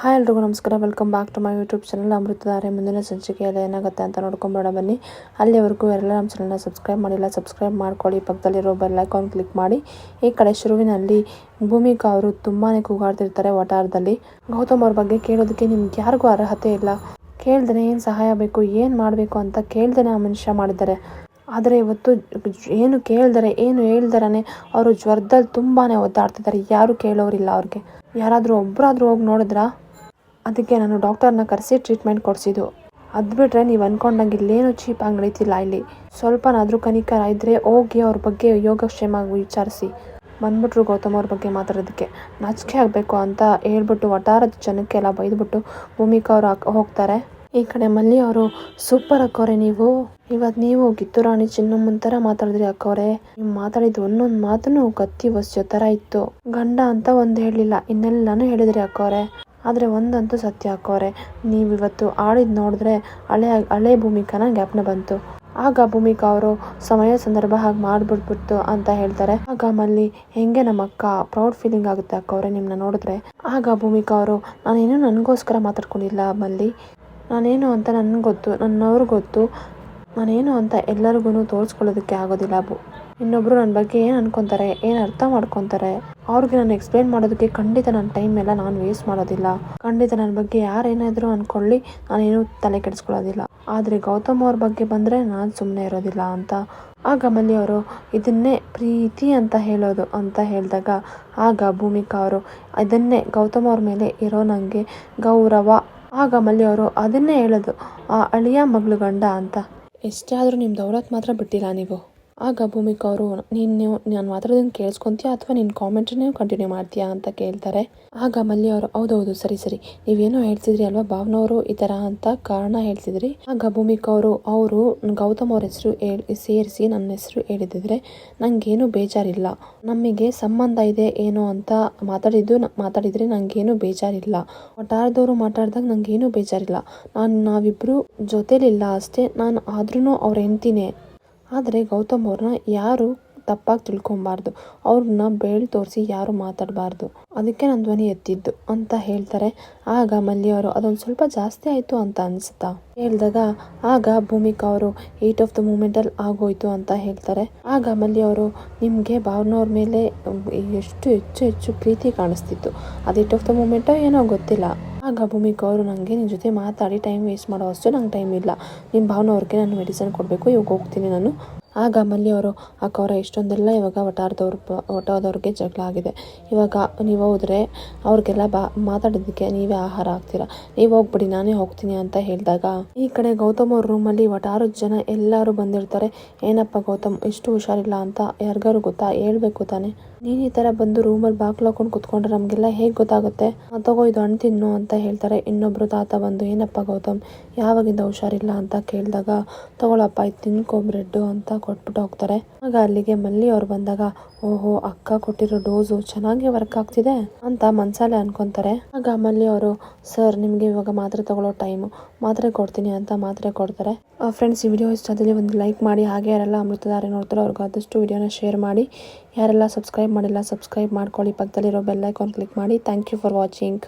Hi ಎಲ್ರಿಗೂ ನಮಸ್ಕಾರ. Welcome back to my YouTube channel Amruthadhaare ಮುಂದಿನ ಸಂಚಿಕೆಯಲ್ಲಿ ಏನಾಗುತ್ತೆ ಅಂತ ನೋಡ್ಕೊಂಬೇಡ ಬನ್ನಿ. ಅಲ್ಲಿವರೆಗೂ ಎಲ್ಲ ನಮ್ಮ ಚಾನಲ್ನ ಸಬ್ಸ್ಕ್ರೈಬ್ ಮಾಡಿಲ್ಲ ಸಬ್ಸ್ಕ್ರೈಬ್ ಮಾಡ್ಕೊಳ್ಳಿ. ಪಕ್ಕದಲ್ಲಿರೋ ಬೆಲ್ಲೈಕಾನ್ ಕ್ಲಿಕ್ ಮಾಡಿ. ಈ ಕಡೆ ಶುರುವಿನಲ್ಲಿ ಭೂಮಿಕಾ ಅವರು ತುಂಬಾ ಕೂಗಾಡ್ತಿರ್ತಾರೆ ವಟಾರದಲ್ಲಿ. ಗೌತಮ್ ಅವ್ರ ಬಗ್ಗೆ ಕೇಳೋದಕ್ಕೆ ನಿಮ್ಗೆ ಯಾರಿಗೂ ಅರ್ಹತೆ ಇಲ್ಲ. ಕೇಳ್ದೇ ಏನು ಸಹಾಯ ಬೇಕು, ಏನು ಮಾಡಬೇಕು ಅಂತ ಕೇಳ್ದೇ ಆ ಮನುಷ್ಯ ಮಾಡಿದ್ದಾರೆ. ಆದರೆ ಇವತ್ತು ಏನು ಕೇಳ್ದರೆ, ಏನು ಹೇಳ್ದರನೆ ಅವರು ಜ್ವರದಲ್ಲಿ ತುಂಬಾ ಒದ್ದಾಡ್ತಿದ್ದಾರೆ. ಯಾರು ಕೇಳೋರಿಲ್ಲ ಅವ್ರಿಗೆ. ಯಾರಾದರೂ ಒಬ್ಬರಾದ್ರೂ ಹೋಗಿ ನೋಡಿದ್ರಾ? ಅದಕ್ಕೆ ನಾನು ಡಾಕ್ಟರ್ನ ಕರೆಸಿ ಟ್ರೀಟ್ಮೆಂಟ್ ಕೊಡಿಸಿದ್ದು. ಅದು ಬಿಟ್ಟರೆ ನೀವು ಅಂದ್ಕೊಂಡಂಗೆ ಇಲ್ಲೇನು ಚೀಪಾಗಿ ನಡೀತಿಲ್ಲ ಇಲ್ಲಿ. ಸ್ವಲ್ಪನಾದರೂ ಕನಿಕರ ಇದ್ದರೆ ಹೋಗಿ ಅವ್ರ ಬಗ್ಗೆ ಯೋಗಕ್ಷೇಮ ವಿಚಾರಿಸಿ. ಬಂದ್ಬಿಟ್ರು ಗೌತಮ್ ಅವ್ರ ಬಗ್ಗೆ ಮಾತಾಡೋದಕ್ಕೆ. ನಾಚಿಕೆ ಆಗಬೇಕು ಅಂತ ಹೇಳ್ಬಿಟ್ಟು ವಟಾರದ ಜನಕ್ಕೆಲ್ಲ ಬೈದ್ಬಿಟ್ಟು ಭೂಮಿಕಾ ಅವರು ಹೋಗ್ತಾರೆ. ಈ ಕಡೆ ಮಲ್ಲಿ ಅವರು, ಸೂಪರ್ ಅಕ್ಕವ್ರೆ ನೀವು. ಇವತ್ತು ನೀವು ಕಿತ್ತೂರಾಣಿ ಚಿನ್ನಮ್ಮನ ಥರ ಮಾತಾಡಿದ್ರಿ ಅಕ್ಕವ್ರೆ ನೀವು ಮಾತಾಡಿದ ಒಂದೊಂದು ಮಾತನ್ನು ಕತ್ತಿ ವಸ್ತು ಥರ ಇತ್ತು. ಗಂಡ ಅಂತ ಒಂದು ಹೇಳಿಲ್ಲ ಇನ್ನೆಲ್ಲಾನು ಹೇಳಿದ್ರಿ ಅಕ್ಕವ್ರೆ ಆದರೆ ಒಂದಂತೂ ಸತ್ಯ ಹಾಕೋರೆ ನೀವು ಇವತ್ತು ಆಡಿದ್ ನೋಡಿದ್ರೆ ಹಳೆ ಹಳೆ ಭೂಮಿಕಾನ ಜ್ಞಾಪನ ಬಂತು. ಆಗ ಭೂಮಿಕಾ ಅವರು ಸಮಯ ಸಂದರ್ಭ ಹಾಗೆ ಮಾಡಿಬಿಟ್ಬಿಡ್ತು ಅಂತ ಹೇಳ್ತಾರೆ. ಆಗ ಮಲ್ಲಿ, ಹೆಂಗೆ ನಮ್ಮ ಅಕ್ಕ? ಪ್ರೌಡ್ ಫೀಲಿಂಗ್ ಆಗುತ್ತೆ ಅಕ್ಕ ಅವರೇ ನಿಮ್ಮನ್ನ ನೋಡಿದ್ರೆ. ಆಗ ಭೂಮಿಕಾ ಅವರು, ನಾನೇನು ನನಗೋಸ್ಕರ ಮಾತಾಡ್ಕೊಂಡಿಲ್ಲ ಮಲ್ಲಿ. ನಾನೇನು ಅಂತ ನನಗೆ ಗೊತ್ತು ನನ್ನವ್ರಿಗೆ ಗೊತ್ತು. ನಾನೇನು ಅಂತ ಎಲ್ಲರಿಗೂ ತೋರಿಸ್ಕೊಳ್ಳೋದಕ್ಕೆ ಆಗೋದಿಲ್ಲ ಬು ಇನ್ನೊಬ್ಬರು ನನ್ನ ಬಗ್ಗೆ ಏನು ಅನ್ಕೊತಾರೆ, ಏನು ಅರ್ಥ ಮಾಡ್ಕೊತಾರೆ, ಅವ್ರಿಗೆ ನಾನು ಎಕ್ಸ್ಪ್ಲೇನ್ ಮಾಡೋದಕ್ಕೆ ಖಂಡಿತ ನನ್ನ ಟೈಮ್ ಎಲ್ಲ ನಾನು ವೇಸ್ಟ್ ಮಾಡೋದಿಲ್ಲ. ಖಂಡಿತ ನನ್ನ ಬಗ್ಗೆ ಯಾರೇನಾದರೂ ಅಂದ್ಕೊಳ್ಳಿ ನಾನೇನು ತಲೆ ಕೆಡಿಸ್ಕೊಳ್ಳೋದಿಲ್ಲ. ಆದರೆ ಗೌತಮ್ ಅವ್ರ ಬಗ್ಗೆ ಬಂದರೆ ನಾನು ಸುಮ್ಮನೆ ಇರೋದಿಲ್ಲ ಅಂತ. ಆಗ ಮಲ್ಲಿ ಅವರು, ಇದನ್ನೇ ಪ್ರೀತಿ ಅಂತ ಹೇಳೋದು ಅಂತ ಹೇಳಿದಾಗ ಆಗ ಭೂಮಿಕಾ ಅವರು, ಇದನ್ನೇ ಗೌತಮ್ ಅವ್ರ ಮೇಲೆ ಇರೋ ನನಗೆ ಗೌರವ. ಆಗ ಮಲ್ಲಿ ಅವರು, ಅದನ್ನೇ ಹೇಳೋದು, ಆ ಅಳಿಯ ಮಗಳು ಗಂಡ ಅಂತ. ಎಷ್ಟೇ ಆದರೂ ನಿಮ್ಮ ದೌಲತ್ ಮಾತ್ರ ಬಿಟ್ಟಿಲ್ಲ ನೀವು. ಆಗ ಭೂಮಿಕಾ ಅವರು, ನೀನು ನಾನು ಮಾತಾಡೋದನ್ನು ಕೇಳಿಸ್ಕೊಂತೀಯಾ ಅಥವಾ ನಿನ್ನ ಕಾಮೆಂಟನ್ನೇ ಕಂಟಿನ್ಯೂ ಮಾಡ್ತೀಯಾ ಅಂತ ಕೇಳ್ತಾರೆ. ಆಗ ಮಲ್ಲಿ ಅವರು, ಹೌದೌದು, ಸರಿ ಸರಿ. ನೀವೇನೋ ಹೇಳ್ತಿದ್ರಿ ಅಲ್ವಾ ಭಾವನವರು ಈ ಥರ ಅಂತ ಕಾರಣ ಹೇಳ್ತಿದ್ರಿ. ಆಗ ಭೂಮಿಕಾ ಅವರು ಅವರು ಗೌತಮ್ ಅವ್ರ ಹೆಸರು ಸೇರಿಸಿ ನನ್ನ ಹೆಸರು ಹೇಳಿದಿದ್ರೆ ನನಗೇನು ಬೇಜಾರಿಲ್ಲ. ನಮಗೆ ಸಂಬಂಧ ಇದೆ ಏನೋ ಅಂತ ಮಾತಾಡಿದ್ದು, ಮಾತಾಡಿದ್ರೆ ನನಗೇನು ಬೇಜಾರಿಲ್ಲ. ಒಟ್ಟಾರದವರು ಮಾತಾಡಿದಾಗ ನನಗೇನು ಬೇಜಾರಿಲ್ಲ. ನಾನು ನಾವಿಬ್ಬರು ಜೊತೆಲಿಲ್ಲ ಅಷ್ಟೇ, ನಾನು ಆದ್ರೂ ಅವ್ರ ಹೆಂಡ್ತಿನೇ. ಆದರೆ ಗೌತಮ್ ಅವ್ರನ್ನ ಯಾರು ತಪ್ಪಾಗಿ ತಿಳ್ಕೊಬಾರ್ದು ಅವ್ರನ್ನ ಬೇಳ್ ತೋರಿಸಿ ಯಾರು ಮಾತಾಡಬಾರ್ದು. ಅದಕ್ಕೆ ನನ್ನ ಧ್ವನಿ ಎತ್ತಿದ್ದು ಅಂತ ಹೇಳ್ತಾರೆ. ಆಗ ಮಲ್ಲಿಯವರು ಅದೊಂದು ಸ್ವಲ್ಪ ಜಾಸ್ತಿ ಆಯಿತು ಅಂತ ಅನಿಸುತ್ತಾ? ಹೇಳಿದಾಗ, ಆಗ ಭೂಮಿಕಾ ಅವರು ಏಟ್ ಆಫ್ ದ ಮೂಮೆಂಟಲ್ಲಿ ಆಗೋಯ್ತು ಅಂತ ಹೇಳ್ತಾರೆ. ಆಗ ಮಲ್ಲಿಯವರು ನಿಮಗೆ ಭಾವನವ್ರ ಮೇಲೆ ಎಷ್ಟು ಹೆಚ್ಚು ಹೆಚ್ಚು ಪ್ರೀತಿ ಕಾಣಿಸ್ತಿತ್ತು. ಅದು ಏಟ್ ಆಫ್ ದ ಮೂಮೆಂಟೋ ಏನೋ ಗೊತ್ತಿಲ್ಲ. ಆಗ ಭೂಮಿಕ ಅವರು ನನಗೆ ನಿನ್ನ ಜೊತೆ ಮಾತಾಡಿ ಟೈಮ್ ವೇಸ್ಟ್ ಮಾಡೋ ಅಷ್ಟು ನಂಗೆ ಟೈಮ್ ಇಲ್ಲ. ನಿಮ್ಮ ಭಾವನವ್ರಿಗೆ ನಾನು ಮೆಡಿಸಿನ್ ಕೊಡಬೇಕು, ಇವಾಗ ಹೋಗ್ತೀನಿ ನಾನು. ಆಗ ಮಲ್ಲಿ ಅವರು ಕೌರ ಇಷ್ಟೊಂದೆಲ್ಲ ಇವಾಗ ಒಟಾರದವ್ರು ವಟಾರದವ್ರಿಗೆ ಜಗಳ ಆಗಿದೆ. ಇವಾಗ ನೀವು ಹೋದ್ರೆ ಅವ್ರಿಗೆಲ್ಲ ಬಾ, ಮಾತಾಡೋದಕ್ಕೆ ನೀವೇ ಆಹಾರ ಆಗ್ತೀರಾ ನೀವು ಹೋಗ್ಬಿಡಿ, ನಾನೇ ಹೋಗ್ತೀನಿ ಅಂತ ಹೇಳಿದಾಗ ಈ ಕಡೆ ಗೌತಮ್ ಅವ್ರ ರೂಮಲ್ಲಿ ವಟಾರದ ಜನ ಎಲ್ಲರೂ ಬಂದಿರ್ತಾರೆ. ಏನಪ್ಪ ಗೌತಮ್, ಇಷ್ಟು ಹುಷಾರಿಲ್ಲ ಅಂತ ಯಾರಿಗಾರು ಗೊತ್ತಾ? ಹೇಳ್ಬೇಕು ತಾನೆ. ನೀನು ಈ ಥರ ಬಂದು ರೂಮಲ್ಲಿ ಬಾಗ್ಲು ಹಾಕೊಂಡು ಕುತ್ಕೊಂಡ್ರೆ ನಮಗೆಲ್ಲ ಹೇಗೆ ಗೊತ್ತಾಗುತ್ತೆ? ತಗೋ, ಇದು ಹಣ್ಣು ತಿನ್ನು ಅಂತ ಹೇಳ್ತಾರೆ. ಇನ್ನೊಬ್ರು ತಾತ ಬಂದು, ಏನಪ್ಪ ಗೌತಮ್, ಯಾವಾಗಿಂದ ಹುಷಾರಿಲ್ಲ? ಅಂತ ಕೇಳಿದಾಗ, ತಗೊಳಪ್ಪ, ಇದು ತಿನ್ಕೋ ಬ್ರೆಡ್ಡು ಅಂತ ಕೊಟ್ಬಿಟ್ಟು ಹೋಗ್ತಾರೆ. ಆಗ ಅಲ್ಲಿಗೆ ಮಲ್ಲಿ ಅವ್ರು ಬಂದಾಗ, ಓಹೋ, ಅಕ್ಕ ಕೊಟ್ಟಿರೋ ಡೋಸು ಚೆನ್ನಾಗಿ ವರ್ಕ್ ಆಗ್ತಿದೆ ಅಂತ ಮನ್ಸಲ್ಲೇ ಅನ್ಕೊಂತಾರೆ. ಆಗ ಮಲ್ಲಿ ಅವರು, ಸರ್, ನಿಮಗೆ ಇವಾಗ ಮಾತ್ರೆ ತಗೊಳ್ಳೋ ಟೈಮು. ಮಾತ್ರೆ ಕೊಡ್ತೀನಿ ಅಂತ ಮಾತ್ರೆ ಕೊಡ್ತಾರೆ. ಫ್ರೆಂಡ್ಸ್, ಈ ವಿಡಿಯೋ ಇಷ್ಟ ಆದಲ್ಲಿ ಒಂದು ಲೈಕ್ ಮಾಡಿ, ಹಾಗೆ ಯಾರೆಲ್ಲ ಅಮೃತಧಾರೆ ನೋಡ್ತಾರೋ ಅವ್ರಿಗೆ ಆದಷ್ಟು ವಿಡಿಯೋನ ಶೇರ್ ಮಾಡಿ. ಯಾರೆಲ್ಲ ಸಬ್ಸ್ಕ್ರೈಬ್ ಮಾಡಿಲ್ಲ, ಸಬ್ಸ್ಕ್ರೈಬ್ ಮಾಡ್ಕೊಳ್ಳಿ. ಪಕ್ಕದಲ್ಲಿರೋ ಬೆಲ್ಲೈಕಾನ್ ಕ್ಲಿಕ್ ಮಾಡಿ. Thank you for watching.